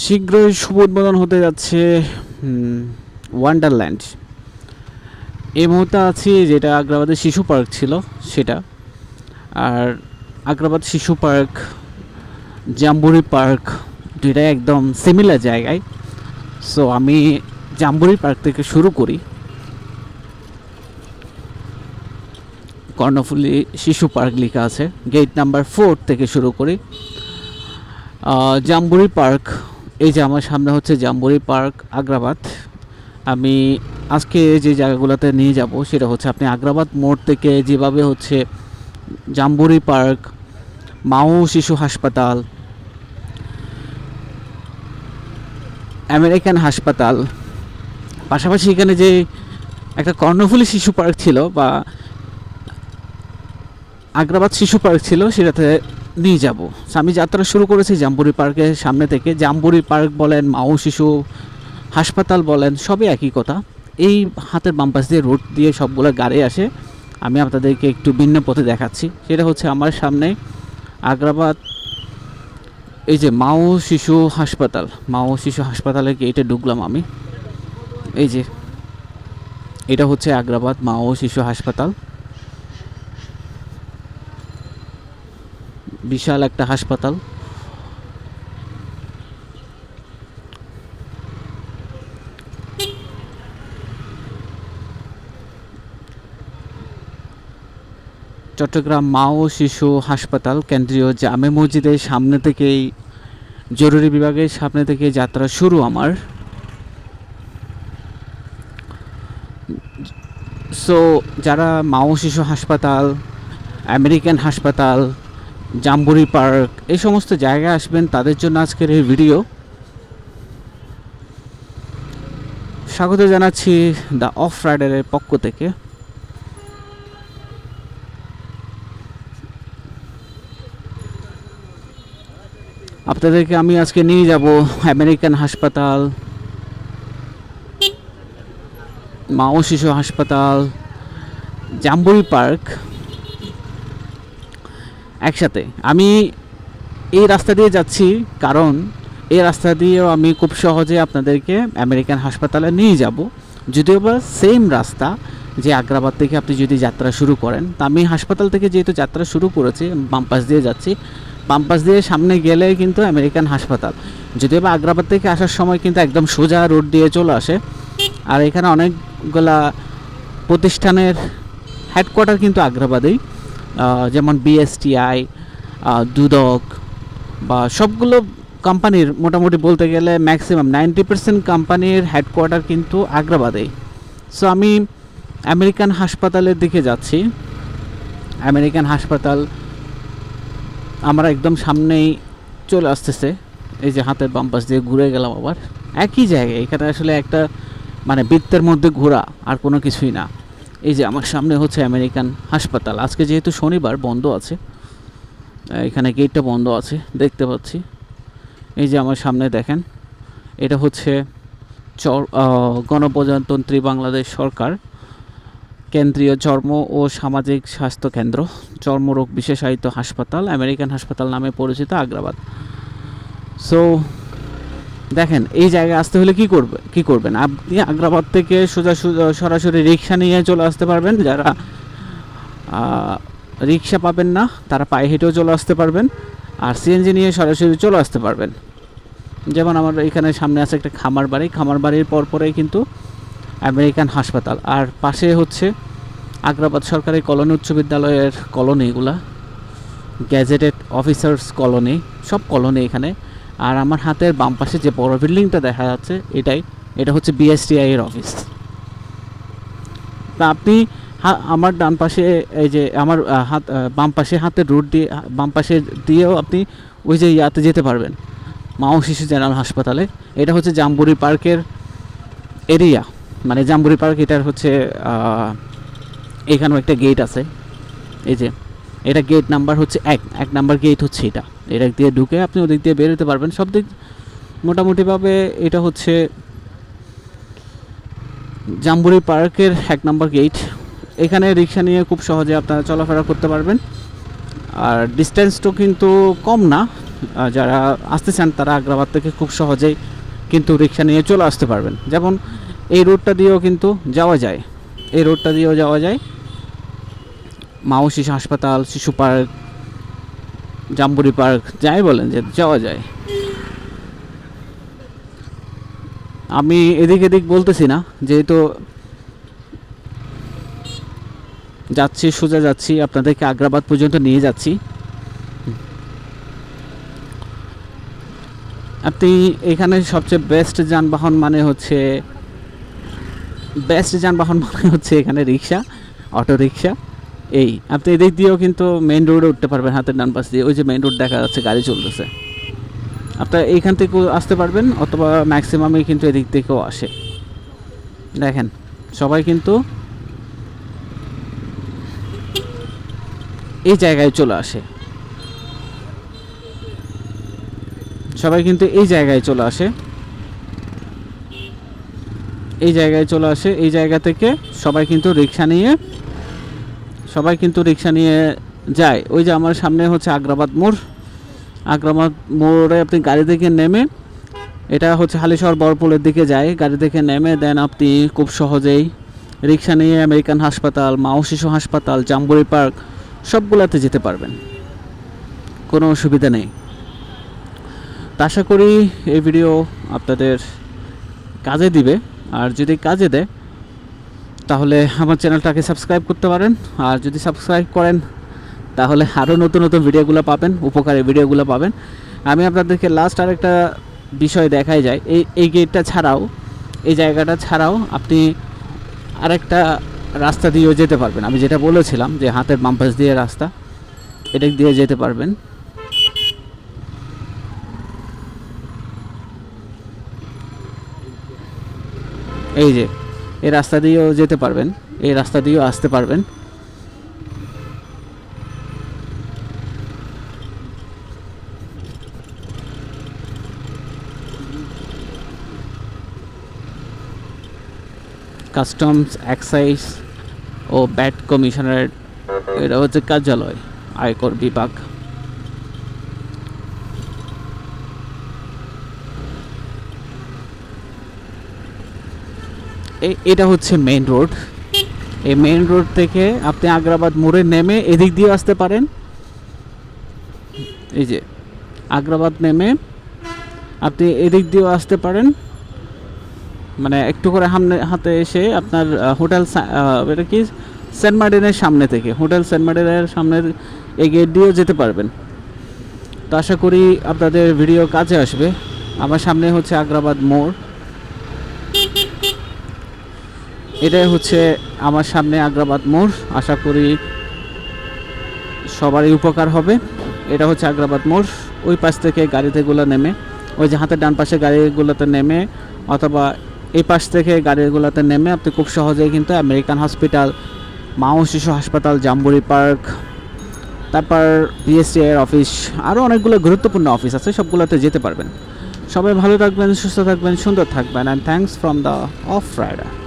শীঘ্রই শুভ উদ্বোধন হতে যাচ্ছে ওয়ান্ডারল্যান্ড এই মুহূর্তে আছি যেটা আগ্রাবাদের শিশু পার্ক ছিল, সেটা। আর আগ্রাবাদ শিশু পার্ক, জাম্বুরি পার্ক, দুইটাই একদম সিমিলার জায়গায়। সো আমি জাম্বুরি পার্ক থেকে শুরু করি। কর্ণফুলি শিশু পার্ক লেখা আছে গেট নাম্বার ফোর থেকে শুরু করি। জাম্বুরি পার্ক এই যে আমার সামনে হচ্ছে জাম্বুরি পার্ক আগ্রাবাদ। আমি আজকে যে জায়গাগুলোতে নিয়ে যাব সেটা হচ্ছে আপনি আগ্রাবাদ মোড় থেকে যেভাবে হচ্ছে জাম্বুরি পার্ক মাও শিশু হাসপাতাল, আমেরিকান হাসপাতাল, পাশাপাশি এখানে যে একটা কর্ণফুলী শিশু পার্ক ছিল বা আগ্রাবাদ শিশু পার্ক ছিল সেটাতে নিয়ে যাব। আমি যাত্রা শুরু করেছি জাম্বুরি পার্কের সামনে থেকে। জাম্বুরি পার্ক বলেন, মাও শিশু, হাসপাতাল বলেন, সবই একই কথা। এই হাতের বাম পাশ দিয়ে রোড দিয়ে সবগুলো গাড়ি আসে। আমি আপনাদেরকে একটু ভিন্ন পথে দেখাচ্ছি। সেটা হচ্ছে আমার সামনে আগ্রাবাদ, এই যে মাও শিশু হাসপাতাল। মাও শিশু হাসপাতালের গেটে ঢুকলাম আমি। এই যে, এটা হচ্ছে আগ্রাবাদ মাও শিশু হাসপাতাল। বিশাল একটা হাসপাতাল। চট্টগ্রাম মা ও শিশু হাসপাতাল, কেন্দ্রীয় জামে মসজিদের সামনে থেকেই, জরুরি বিভাগের সামনে থেকে যাত্রা শুরু আমার। সো যারা মা ও শিশু হাসপাতাল আমেরিকান হাসপাতাল জাম্বুরি পার্ক, এই সমস্ত জায়গায় আসবেন, তাদের জন্য আজকের এই ভিডিও। স্বাগত জানাচ্ছি দ্য অফ রাইডারের পক্ষ থেকে। আপনাদেরকে আমি আজকে নিয়ে যাব আমেরিকান হাসপাতাল, মা ও শিশু হাসপাতাল জাম্বুরি পার্ক। একসাথে। আমি এই রাস্তা দিয়ে যাচ্ছি কারণ এই রাস্তা দিয়েও আমি খুব সহজে আপনাদেরকে আমেরিকান হাসপাতালে নিয়ে যাব। যদিও বা সেম রাস্তা যে আগ্রাবাদ থেকে আপনি যদি যাত্রা শুরু করেন, তা আমি হাসপাতাল থেকে যেহেতু যাত্রা শুরু করেছি বাম পাশ দিয়ে যাচ্ছি, বাম পাশ দিয়ে সামনে গেলে কিন্তু আমেরিকান হাসপাতাল। যদিও বা আগ্রাবাদ থেকে আসার সময় কিন্তু একদম সোজা রোড দিয়ে চলে আসে। আর এখানে অনেকগুলা প্রতিষ্ঠানের হেডকোয়ার্টার কিন্তু আগ্রাবাদেই। যেমন বিএসটিআই দুদক বা সবগুলো কোম্পানির মোটামুটি বলতে গেলে ম্যাক্সিমাম নাইনটি পার্সেন্ট কোম্পানির হেডকোয়ার্টার কিন্তু আগ্রাবাদেই সো আমি আমেরিকান হাসপাতালের দিকে যাচ্ছি। আমেরিকান হাসপাতাল আমরা একদম সামনেই চলে আসতেছে। এই যে হাতের বাম পাশ দিয়ে ঘুরে গেলাম আবার। একই জায়গায়, এখানে আসলে একটা মানে বৃত্তের মধ্যে ঘোরা আর কোনো কিছুই না। এই যে আমার সামনে হচ্ছে আমেরিকান হাসপাতাল। আজকে যেহেতু শনিবার, বন্ধ আছে। এখানে গেটটা বন্ধ আছে, দেখতে পাচ্ছি। এই যে আমার সামনে দেখেন, এটা হচ্ছে চর গণপ্রজাতন্ত্রী বাংলাদেশ সরকার, কেন্দ্রীয় চর্ম ও সামাজিক স্বাস্থ্য কেন্দ্র, চর্মরোগ বিশেষায়িত হাসপাতাল, আমেরিকান হাসপাতাল নামে পরিচিত আগ্রাবাদ। সো দেখেন, এই জায়গায় আসতে হলে কি করবে, কি করবেন? আপনি আগ্রাবাদ থেকে সোজা সরাসরি রিক্সা নিয়ে চলে আসতে পারবেন। যারা রিক্সা পাবেন না, তারা পায়ে হেঁটেও চলে আসতে পারবেন। আর সিএনজি নিয়ে সরাসরি চলে আসতে পারবেন। যেমন আমার এখানে সামনে আছে একটা খামার বাড়ি। খামার বাড়ির পর পরেই কিন্তু আমেরিকান হাসপাতাল। আর পাশে হচ্ছে আগ্রাবাদ সরকারি কলোনি, উচ্চ বিদ্যালয়ের কলোনিগুলা গ্যাজেটেড অফিসার্স কলোনি। সব কলোনি এখানে। আর আমার হাতের বাম পাশে যে বড় বিল্ডিংটা দেখা যাচ্ছে, এটাই। এটা হচ্ছে বিএসটিআই এর অফিস তা আপনি আমার ডান পাশে, এই যে আমার হাত বাম পাশে হাতের রুট দিয়ে, বাম পাশে দিয়েও আপনি ওই যে ইয়াতে যেতে পারবেন। মা ও শিশু জেনারেল হাসপাতালে। এটা হচ্ছে জাম্বুরি পার্কের এরিয়া। মানে জাম্বুরি পার্ক এটার হচ্ছে এখানেও একটা গেট আছে। এই যে এটা গেট নাম্বার হচ্ছে এক এক নাম্বার গেট হচ্ছে এটা। এটা দিয়ে ঢুকে আপনি ওদিক দিয়ে বেরোতে পারবেন। সব দিক মোটামুটিভাবে এটা হচ্ছে জাম্বুরি পার্কের এক নম্বর গেট এখানে রিক্সা নিয়ে খুব সহজে আপনারা চলাফেরা করতে পারবেন। আর ডিস্টেন্সটাও কিন্তু কম না। যারা আসতে চান তারা আগ্রাবাদ থেকে খুব সহজেই কিন্তু রিক্সা নিয়ে চলে আসতে পারবেন। যেমন এই রোডটা দিয়েও কিন্তু যাওয়া যায়। এই রোডটা দিয়েও যাওয়া যায়। মাও শিশু হাসপাতাল, শিশু পার্ক জাম্বুরি পার্ক, যাই বলেন, যে যাওয়া যায়। আমি এদিক এদিক বলতেছি না, যেহেতু যাচ্ছি, সোজা যাচ্ছি, আপনাদেরকে আগ্রাবাদ পর্যন্ত নিয়ে যাচ্ছি। আপনি এখানে সবচেয়ে বেস্ট যানবাহন মানে হচ্ছে বেস্ট যানবাহন মানে হচ্ছে এখানে রিক্সা অটো রিক্সা এই আপনি এদিক দিয়েও কিন্তু মেইন রোডে উঠতে পারবেন, হাতের ডান পাশ দিয়ে। ওই যে মেইন রোড দেখা যাচ্ছে, গাড়ি চলতেছে। আপনার এইখান থেকেও আসতে পারবেন, অথবা ম্যাক্সিমামই কিন্তু এদিক থেকেও আসে। দেখেন, সবাই কিন্তু এই জায়গায় চলে আসে। সবাই কিন্তু এই জায়গায় চলে আসে। এই জায়গায় চলে আসে, এই জায়গা থেকে সবাই কিন্তু রিক্সা নিয়ে সবাই কিন্তু রিক্সা নিয়ে যায়। ওই যে আমার সামনে হচ্ছে আগ্রাবাদ মোড়। আগ্রাবাদ মোড়ে আপনি গাড়ি থেকে নেমে, এটা হচ্ছে হালিশহর বরপুলের দিকে যায়। গাড়ি থেকে নেমে দেন আপনি খুব সহজেই রিক্সা নিয়ে আমেরিকান হাসপাতাল, মাও শিশু হাসপাতাল জাম্বুরি পার্ক, সবগুলোতে যেতে পারবেন। কোনো অসুবিধা নেই। তা আশা করি এই ভিডিও আপনাদের কাজে দিবে। আর যদি কাজে দেয় তাহলে আমার চ্যানেলটাকে সাবস্ক্রাইব করতে পারেন। আর যদি সাবস্ক্রাইব করেন, তাহলে আরও নতুন নতুন ভিডিওগুলো পাবেন, উপকারী ভিডিওগুলো পাবেন। আমি আপনাদেরকে লাস্ট আরেকটা বিষয় দেখাই যায় এই এই গেটটা ছাড়াও, এই জায়গাটা ছাড়াও আপনি আরেকটা রাস্তা দিয়েও যেতে পারবেন। আমি যেটা বলেছিলাম যে হাতের বাম পাশ দিয়ে রাস্তা, এটা দিয়ে যেতে পারবেন। এই যে এই রাস্তা দিয়েও যেতে পারবেন, এই রাস্তা দিয়েও আসতে পারবেন। কাস্টমস এক্সাইজ ও ব্যাট কমিশনারের এটা হচ্ছে কার্যালয়, আয়কর বিভাগ এই এটা হচ্ছে মেইন রোড এই মেইন রোড থেকে আপনি আগ্রাবাদ মোড়ে নেমে এদিক দিয়ে আসতে পারেন। এই যে, আগ্রাবাদ নেমে আপনি এদিক দিয়েও আসতে পারেন। মানে একটু করে সামনে হাতে এসে আপনার হোটেল এটা কি? সেন্ট মার্টিনের সামনে থেকে, হোটেল সেন্ট মার্টিনের সামনের এই গেট দিয়েও যেতে পারবেন। তো আশা করি আপনাদের ভিডিও কাজে আসবে। আমার সামনে হচ্ছে আগ্রাবাদ মোড়। এটাই হচ্ছে আমার সামনে আগ্রাবাদ মোড়। আশা করি সবারই উপকার হবে। এটা হচ্ছে আগ্রাবাদ মোড়। ওই পাশ থেকে গাড়িতেগুলো নেমে, ওই যে হাতের ডান পাশে গাড়িগুলোতে নেমে, অথবা এই পাশ থেকে গাড়িগুলোতে নেমে আপনি খুব সহজেই কিন্তু আমেরিকান হসপিটাল, মাও শিশু হাসপাতাল, জাম্বুরি পার্ক, তারপর বিএসটিআইয়ের অফিস আরও অনেকগুলো গুরুত্বপূর্ণ অফিস আছে, সবগুলোতে যেতে পারবেন। সবাই ভালো থাকবেন, সুস্থ থাকবেন, সুন্দর থাকবেন and thanks from the off rider